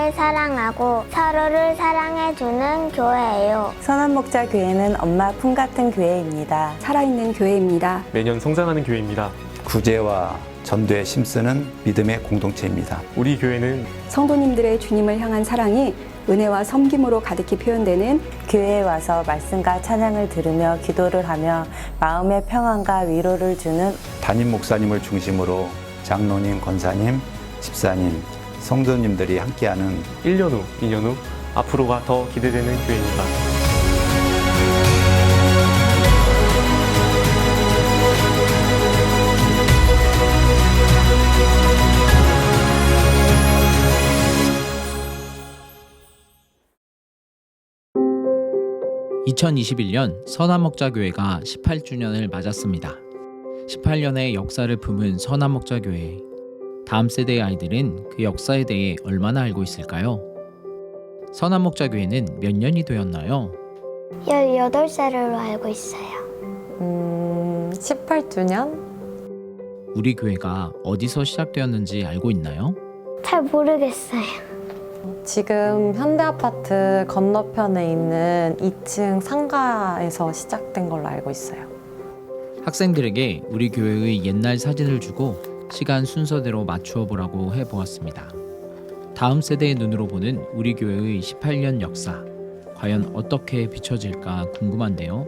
하나님을 사랑하고 서로를 사랑해주는 교회예요. 선한 목자 교회는 엄마 품 같은 교회입니다. 살아있는 교회입니다. 매년 성장하는 교회입니다. 구제와 전도에 힘쓰는 믿음의 공동체입니다. 우리 교회는 성도님들의 주님을 향한 사랑이 은혜와 섬김으로 가득히 표현되는 교회에 와서 말씀과 찬양을 들으며 기도를 하며 마음의 평안과 위로를 주는 담임 목사님을 중심으로 장로님, 권사님, 집사님, 성도님들이 함께하는 1년 후, 2년 후 앞으로가 더 기대되는 교회입니다. (2021년) 선한목자교회가 (18주년을) 맞았습니다 (18년의) 역사를 품은 선한목자교회 다음 세대의 아이들은 그 역사에 대해 얼마나 알고 있을까요? 선한목자교회는 몇 년이 되었나요? 18살로 알고 있어요. 음, 18주년? 우리 교회가 어디서 시작되었는지 알고 있나요? 잘 모르겠어요. 지금 현대 아파트 건너편에 있는 2층 상가에서 시작된 걸로 알고 있어요. 학생들에게 우리 교회의 옛날 사진을 주고 시간 순서대로 맞추어 보라고 해 보았습니다. 다음 세대의 눈으로 보는 우리 교회의 18년 역사 과연 어떻게 비춰질까 궁금한데요.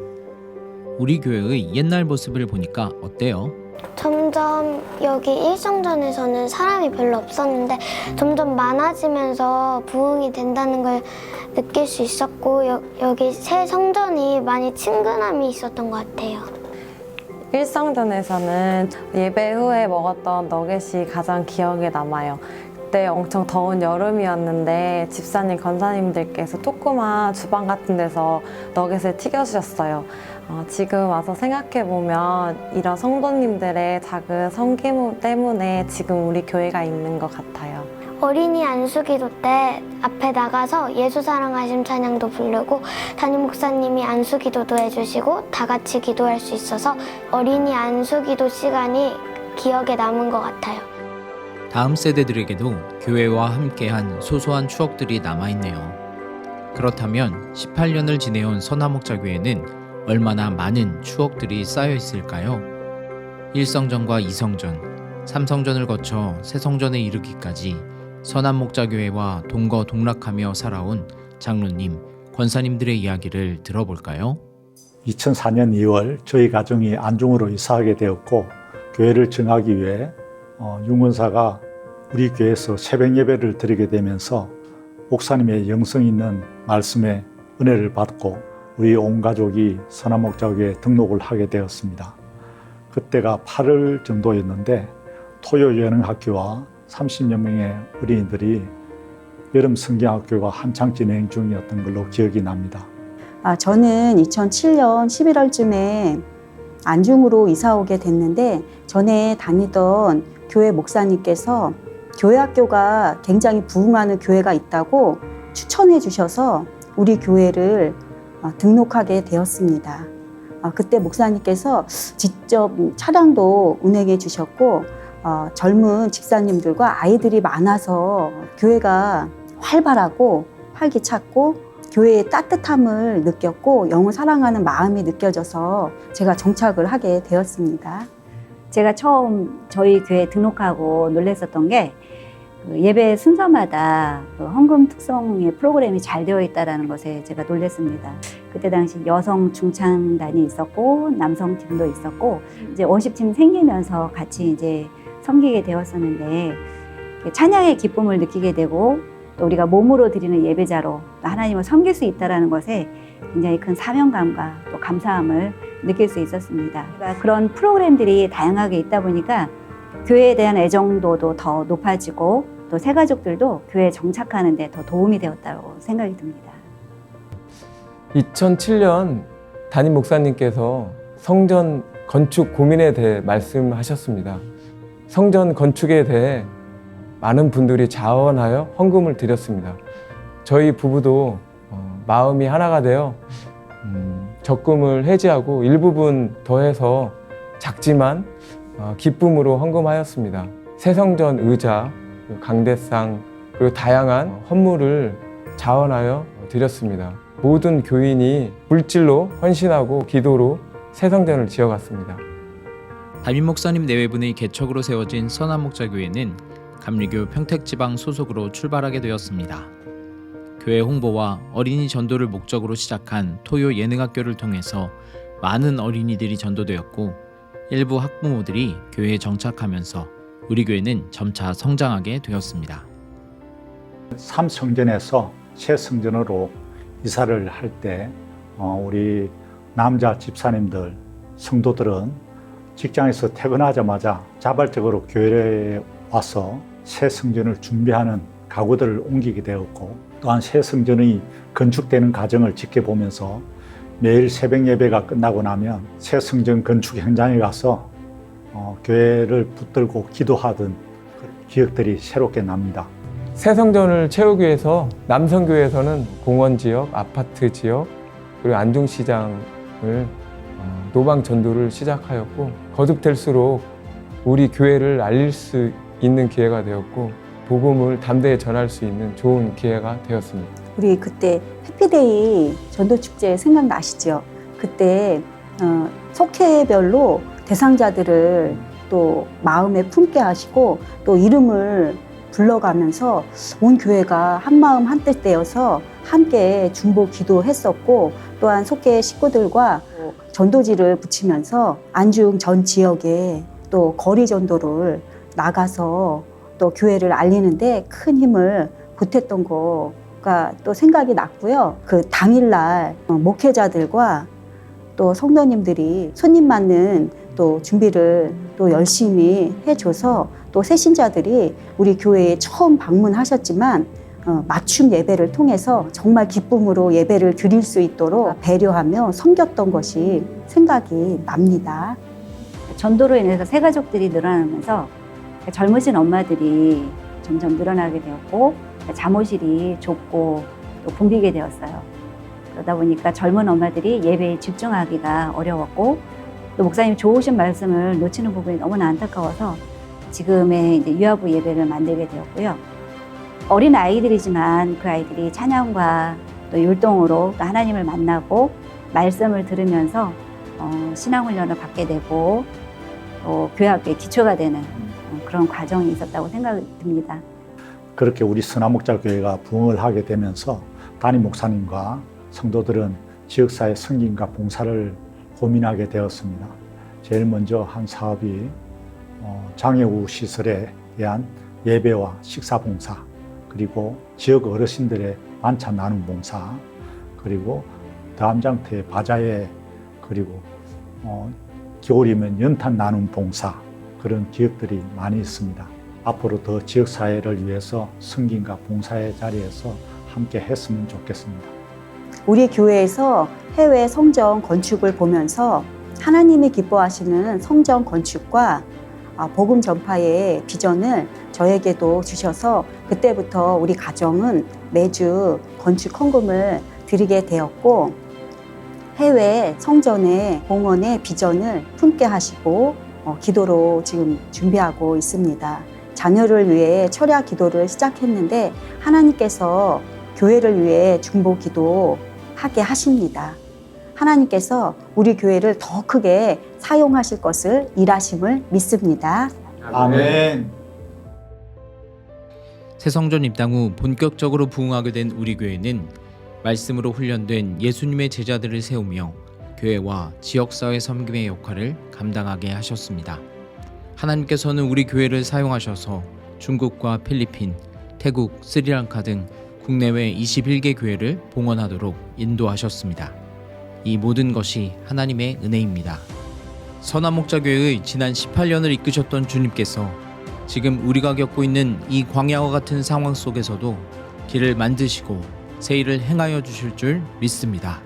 우리 교회의 옛날 모습을 보니까 어때요? 점점 여기 일성전에서는 사람이 별로 없었는데 점점 많아지면서 부흥이 된다는 걸 느낄 수 있었고 여, 여기 새 성전이 많이 친근함이 있었던 것 같아요. 일성전에서는 예배 후에 먹었던 너겟이 가장 기억에 남아요. 그때 엄청 더운 여름이었는데 집사님, 권사님들께서 조그만 주방 같은 데서 너겟을 튀겨주셨어요. 어, 지금 와서 생각해보면 이런 성도님들의 작은 섬김 때문에 지금 우리 교회가 있는 것 같아요. 어린이 안수기도 때 앞에 나가서 예수 사랑하심 찬양도 부르고 담임 목사님이 안수기도도 해주시고 다 같이 기도할 수 있어서 어린이 안수기도 시간이 기억에 남은 것 같아요. 다음 세대들에게도 교회와 함께한 소소한 추억들이 남아있네요. 그렇다면 18년을 지내온 선화목자교회는 얼마나 많은 추억들이 쌓여 있을까요? 1성전과 2성전, 3성전을 거쳐 새성전에 이르기까지 선한 목자교회와 동거 동락하며 살아온 장로님, 권사님들의 이야기를 들어볼까요? 2004년 2월 저희 가정이 안중으로 이사하게 되었고 교회를 정하기 위해 어, 윤권사가 우리 교회에서 새벽 예배를 드리게 되면서 목사님의 영성 있는 말씀에 은혜를 받고 우리 온 가족이 선한목자교회에 등록을 하게 되었습니다. 그때가 8월 정도였는데 토요예능학교와 30여 명의 어린이들이 여름 성경학교가 한창 진행 중이었던 걸로 기억이 납니다. 아, 저는 2007년 11월쯤에 안중으로 이사 오게 됐는데 전에 다니던 교회 목사님께서 교회 학교가 굉장히 부흥하는 교회가 있다고 추천해 주셔서 우리 교회를 어, 등록하게 되었습니다. 아, 그때 목사님께서 직접 차량도 운행해 주셨고 어, 젊은 집사님들과 아이들이 많아서 교회가 활발하고 활기찼고 교회의 따뜻함을 느꼈고 영을 사랑하는 마음이 느껴져서 제가 정착을 하게 되었습니다. 제가 처음 저희 교회 등록하고 놀랐었던 게그 예배 순서마다 그 헌금 특성의 프로그램이 잘 되어 있다는 것에 제가 놀랐습니다. 그때 당시 여성 중창단이 있었고 남성 팀도 있었고 이제 워십팀 생기면서 같이 이제 섬기게 되었었는데 찬양의 기쁨을 느끼게 되고 또 우리가 몸으로 드리는 예배자로 또 하나님을 섬길 수 있다는 것에 굉장히 큰 사명감과 또 감사함을 느낄 수 있었습니다. 그런 프로그램들이 다양하게 있다 보니까 교회에 대한 애정도도 더 높아지고 또 새가족들도 교회에 정착하는 데 더 도움이 되었다고 생각이 듭니다. 2007년 담임 목사님께서 성전 건축 고민에 대해 말씀하셨습니다. 성전 건축에 대해 많은 분들이 자원하여 헌금을 드렸습니다. 저희 부부도 어, 마음이 하나가 되어 음, 적금을 해지하고 일부분 더해서 작지만 어, 기쁨으로 헌금하였습니다. 새성전 의자, 강대상 그리고 다양한 헌물을 자원하여 드렸습니다. 모든 교인이 물질로 헌신하고 기도로 새성전을 지어갔습니다. 담임 목사님 내외분의 개척으로 세워진 선한목자교회는 감리교 평택지방 소속으로 출발하게 되었습니다. 교회 홍보와 어린이 전도를 목적으로 시작한 토요 예능학교를 통해서 많은 어린이들이 전도되었고 일부 학부모들이 교회에 정착하면서 우리 교회는 점차 성장하게 되었습니다. 삼성전에서 새성전으로 이사를 할때 어, 우리 남자 집사님들, 성도들은 직장에서 퇴근하자마자 자발적으로 교회에 와서 새 성전을 준비하는 가구들을 옮기게 되었고 또한 새 성전이 건축되는 과정을 지켜보면서 매일 새벽 예배가 끝나고 나면 새 성전 건축 현장에 가서 어, 교회를 붙들고 기도하던 그 기억들이 새롭게 납니다. 새 성전을 채우기 위해서 남성교회에서는 공원 지역, 아파트 지역, 그리고 안중시장을 어, 노방 전도를 시작하였고 거듭될수록 우리 교회를 알릴 수 있는 기회가 되었고 복음을 담대히 전할 수 있는 좋은 기회가 되었습니다. 우리 그때 해피데이 전도 축제 생각나시죠? 그때 어, 속회별로 대상자들을 또 마음에 품게 하시고 또 이름을 불러가면서 온 교회가 한 마음 한뜻 되어서 함께 중보 기도했었고 또한 속회 식구들과 전도지를 붙이면서 안중 전 지역에 또 거리 전도를 나가서 또 교회를 알리는데 큰 힘을 보탰던 거가 또 생각이 났고요. 그 당일날 어, 목회자들과 또 성도님들이 손님 맞는 또 준비를 또 열심히 해줘서 또 새신자들이 우리 교회에 처음 방문하셨지만 어, 맞춤 예배를 통해서 정말 기쁨으로 예배를 드릴 수 있도록 배려하며 섬겼던 것이 생각이 납니다. 전도로 인해서 새 가족들이 늘어나면서 젊으신 엄마들이 점점 늘어나게 되었고 잠옷실이 좁고 또 붐비게 되었어요. 그러다 보니까 젊은 엄마들이 예배에 집중하기가 어려웠고 또 목사님 좋으신 말씀을 놓치는 부분이 너무나 안타까워서 지금의 이제 유아부 예배를 만들게 되었고요. 어린 아이들이지만 그 아이들이 찬양과 또 율동으로 또 하나님을 만나고 말씀을 들으면서 어, 신앙훈련을 받게 되고 또 교회학교의 기초가 되는 어, 그런 과정이 있었다고 생각이 듭니다. 그렇게 우리 선화목자 교회가 부흥을 하게 되면서 담임 목사님과 성도들은 지역사회 성김과 봉사를 고민하게 되었습니다. 제일 먼저 한 사업이 어, 장애우 시설에 대한 예배와 식사 봉사, 그리고 지역 어르신들의 만찬 나눔 봉사, 그리고 다음장터의 바자회, 그리고 어, 겨울이면 연탄 나눔 봉사 그런 기억들이 많이 있습니다. 앞으로 더 지역 사회를 위해서 성김과 봉사의 자리에서 함께 했으면 좋겠습니다. 우리 교회에서 해외 성전 건축을 보면서 하나님이 기뻐하시는 성전 건축과 아, 복음 전파의 비전을 저에게도 주셔서 그때부터 우리 가정은 매주 건축 헌금을 드리게 되었고 해외 성전의 공원의 비전을 품게 하시고 어, 기도로 지금 준비하고 있습니다. 자녀를 위해 철야 기도를 시작했는데 하나님께서 교회를 위해 중보 기도 하게 하십니다. 하나님께서 우리 교회를 더 크게 사용하실 것을 일하심을 믿습니다. 아멘. 새성전 입당 후 본격적으로 부흥하게 된 우리 교회는 말씀으로 훈련된 예수님의 제자들을 세우며 교회와 지역사회 섬김의 역할을 감당하게 하셨습니다. 하나님께서는 우리 교회를 사용하셔서 중국과 필리핀, 태국, 스리랑카 등 국내외 21개 교회를 봉헌하도록 인도하셨습니다. 이 모든 것이 하나님의 은혜입니다. 선한 목자교회의 지난 18년을 이끄셨던 주님께서 지금 우리가 겪고 있는 이 광야와 같은 상황 속에서도 길을 만드시고 새 일을 행하여 주실 줄 믿습니다.